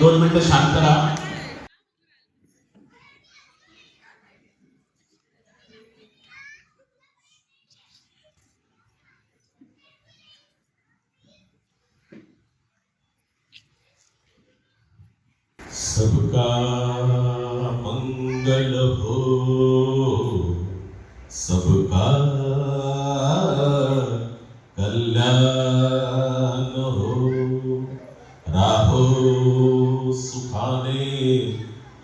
दोन मिनिटं शांत राहा सबका मंगल हो सबका कल्याण हो। राहो स्थाने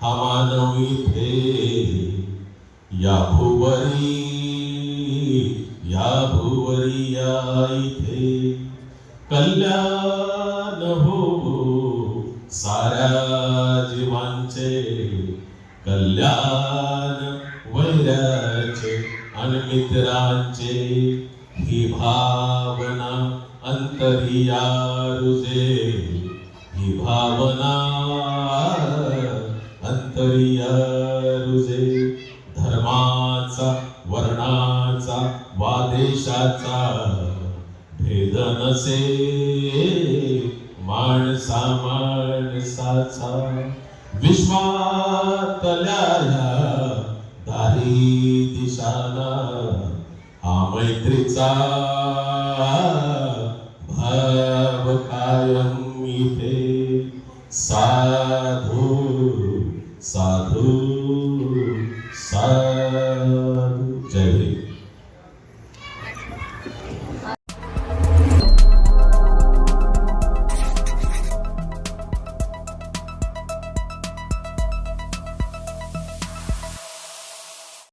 हा मानव इथे या भुवरी या भुवरी या इथे कल्याण हो साऱ्या जीवांचे कल्याण वैराचे आणि मित्रांचे ही भावना अंतरिया रुजे ही भावना जातीचा वर्णाचा वा देशाचा भेद नसे माणसा माणसाचा. विश्वातल्या दारी दिशाला हा मैत्रीचा भाव कायम इथे. साधू साधू ജയവരി